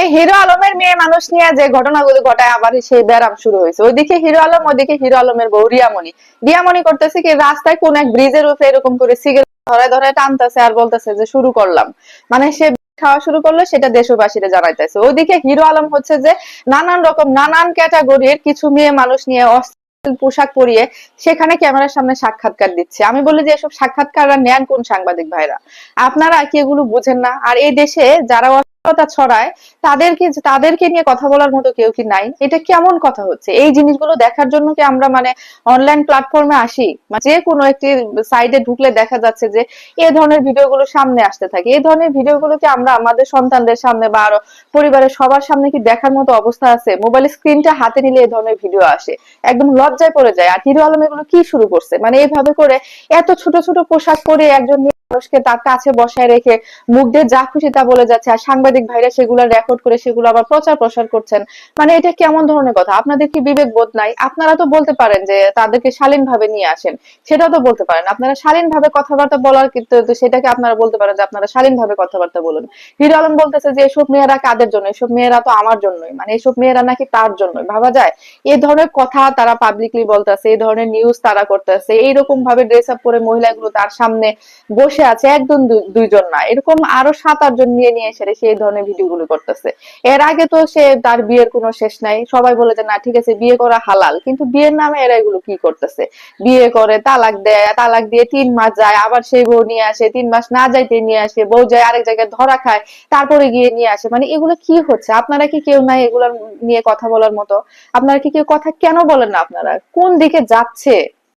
এই হিরো আলমের মেয়ে মানুষ নিয়ে যে ঘটনাগুলো ঘটায় আবার সেই ব্যারাম শুরু হয়েছে। ওইদিকে হিরো আলম, ওইদিকে হিরো আলমের বউ রিয়ামণি। রিয়ামণি করতেছে কি, রাস্তায় কোন এক ব্রিজের উপরে এরকম করে সিগারেট ধরে ধরে টানতেছে আর বলতেছে যে শুরু করলাম। মানে সে খাওয়া শুরু করল, সেটা দেশবাসীরা জানাইতেছে। ওইদিকে হিরো আলম হচ্ছে যে নানান রকম, নানান ক্যাটাগরির কিছু মেয়ে মানুষ নিয়ে অশ্লীল পোশাক পরিয়ে সেখানে ক্যামেরার সামনে সাক্ষাৎকার দিচ্ছে। আমি বলি যে এসব সাক্ষাৎকাররা নেন কোন সাংবাদিক ভাইরা? আপনারা কি এগুলো বুঝেন না? আর এই দেশে যারা অশ্লীলতা ছড়ায়, তাদেরকে তাদেরকে নিয়ে কথা বলার মতো কেউ কি নাই? এটা কেমন কথা হচ্ছে? এই জিনিসগুলো দেখার জন্য কি আমরা মানে অনলাইন প্ল্যাটফর্মে আসি? মানে যে কোনো একটি সাইডে ঢুকলে দেখা যাচ্ছে যে এই ধরনের ভিডিওগুলো সামনে আসতে থাকে। এই ধরনের ভিডিওগুলোকে আমরা আমাদের সন্তানদের সামনে বা আরও পরিবারের সবার সামনে কি দেখার মতো অবস্থা আছে? মোবাইল স্ক্রিনটা হাতে নিলে এই ধরনের ভিডিও আসে। একদম লজ্জায় পড়ে যায়। আর হিরো আলম এগুলো কি শুরু করছে? মানে এইভাবে করে এত ছোট ছোট পোশাক পরে একজন মানুষকে তার কাছে বসায় রেখে মুখ দিয়ে যা খুশি তা বলে যাচ্ছে। আর সাংবাদিক ভাইরা সেগুলো রেকর্ড করে সেগুলো আবার প্রচার প্রসার করছেন। মানে এটা কেমন ধরনের কথা? আপনাদের কি বিবেক বোধ নাই? আপনারা তো বলতে পারেন যে তাদেরকে শালীন ভাবে নিয়ে আসেন। সেটাও তো বলতে পারেন। আপনারা শালীন ভাবে কথাবার্তা বলার কিন্তু সেটাকে আপনারা বলতে পারেন যে আপনারা শালীন ভাবে কথাবার্তা বলুন। হিরো আলম বলতেছে যে এসব মেয়েরা কাদের জন্য? এসব মেয়েরা তো আমার জন্যই। মানে এসব মেয়েরা নাকি তার জন্যই। ভাবা যায়? এই ধরনের কথা তারা পাবলিকলি বলতেছে এই ধরনের নিউজ তারা করতেছে। এইরকম ভাবে ড্রেস আপ করে মহিলাগুলো তার সামনে বসে আছে, একজন দুইজন না। এরকম আরও সাত, আটজন নিয়ে নিয়ে এসে সেই ধরনের ভিডিও গুলো করতেছে। এর আগে তো সে তার বিয়ের কোনো শেষ নাই। সবাই বলে যে, না, ঠিক আছে, বিয়ে করা হালাল। কিন্তু বিয়ের নামে এরা এগুলো কি করতেছে? বিয়ে করে, তালাক দেয়, তালাক দিয়ে তিন মাস যায়, আবার সেই বউ নিয়ে আসে, তিন মাস না যাইতে নিয়ে আসে, বউ যায় আরেক জায়গায় ধরা খায়, তারপরে গিয়ে নিয়ে আসে। মানে এগুলো কি হচ্ছে? আপনারা কি কেউ নাই এগুলো নিয়ে কথা বলার মতো? আপনারা কি কেউ কথা কেন বলেন না আপনারা? কোন দিকে যাচ্ছে?